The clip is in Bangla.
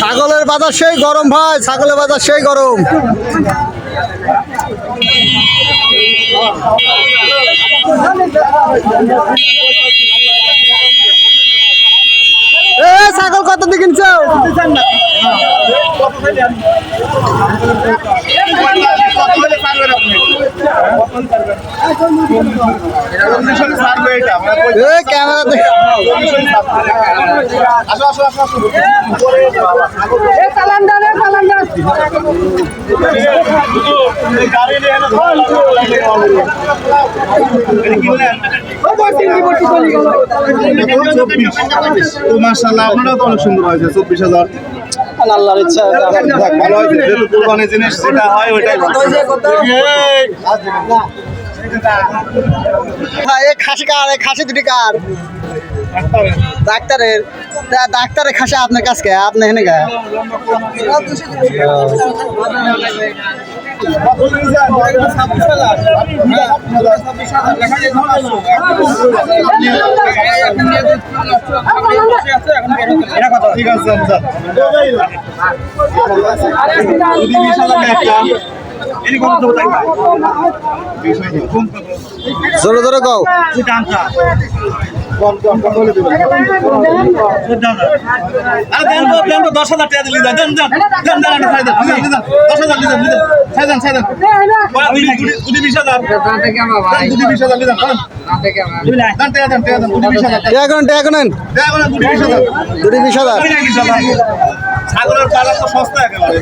ছাগলের বাজার সেই গরম ভাই ছাগলের বাজার সেই গরম। এ ছাগল কত দিয়ে কিনছো? মাসাল্লাহ আপনারাও তো অনেক সুন্দর হয়েছে চব্বিশ হাজার। আল্লাহর ইচ্ছা ভালো কোরবানি জিনিস যেটা হয় ওইটাই খাসি কার? খাসি দুটি কার? ডাক্তারের। ডাক্তারের খাসি আপনার কাছে আপনি হেনে গা? ঠিক আছে? জোরে জোরে কও দশ হাজার টাকা দিলে দেন, দেন, দেন, দেন, দশ হাজার দিলেন, দুই- দুই- দুই বিশ হাজার। দেন, বিশ হাজার দিলেন। দুটি বিশ হাজার। ছাগলের পালা তো সস্তা একেবারে